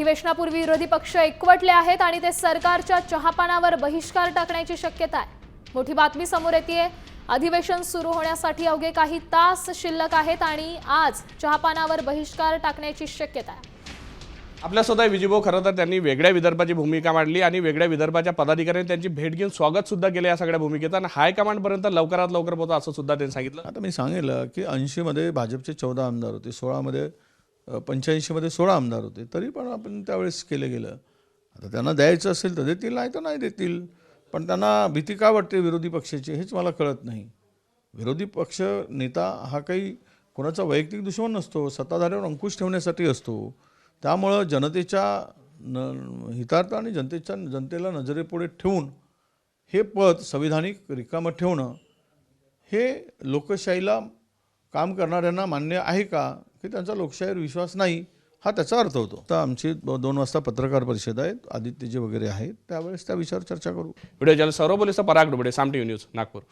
अधिवेशनापूर्वी विरोधी पक्ष एकवटले आहेत आणि ते सरकारच्या चहापानावर बहिष्कार टाकण्याची शक्यता आहे. मोठी बातमी समोर येते अधिवेशन सुरू होण्यासाठी अवघे काही तास शिल्लक आहेत आणि आज चहापानावर बहिष्कार टाकण्याची शक्यता आहे. आपल्यासोबत विजयभाऊ खरं तर त्यांनी वेगळ्या विदर्भाची भूमिका मांडली आणि वेगळ्या विदर्भाच्या पदाधिकाऱ्यांनी त्यांची भेट घेऊन स्वागत सुद्धा केलं या सगळ्या भूमिकेत आणि हायकमांडपर्यंत लवकरात लवकर पोहोचा असं सुद्धा त्यांनी सांगितलं. आता मी सांगेल की ऐंशीमध्ये भाजपचे चौदा आमदार होते सोळामध्ये पंच्याऐंशीमध्ये सोळा आमदार होते. तरी पण आपण त्यावेळेस केलं गेलं. आता त्यांना द्यायचं असेल तर देतील नाही तर नाही देतील. पण त्यांना भीती का वाटते विरोधी पक्षाची हेच मला कळत नाही. विरोधी पक्ष नेता हा काही कोणाचा वैयक्तिक दुश्मन नसतो सत्ताधाऱ्यावर अंकुश ठेवण्यासाठी असतो. त्यामुळं जनतेच्या न हितार्थ आणि जनतेच्या जनतेला नजरेपुढे ठेवून हे पद संविधानिक रिकामं ठेवणं हे लोकशाहीला काम करणाऱ्यांना मान्य आहे का? की त्यांचा लोकशाहीवर विश्वास नाही हा त्याचा अर्थ होतो. तर आमची दोन वाजता पत्रकार परिषद आहे आदित्यजी वगैरे आहेत त्यावेळेस त्या विषयावर चर्चा करू. व्हिडिओ ज्याला सौरभ पोलीस पराग डुबडे साम न्यूज नागपूर.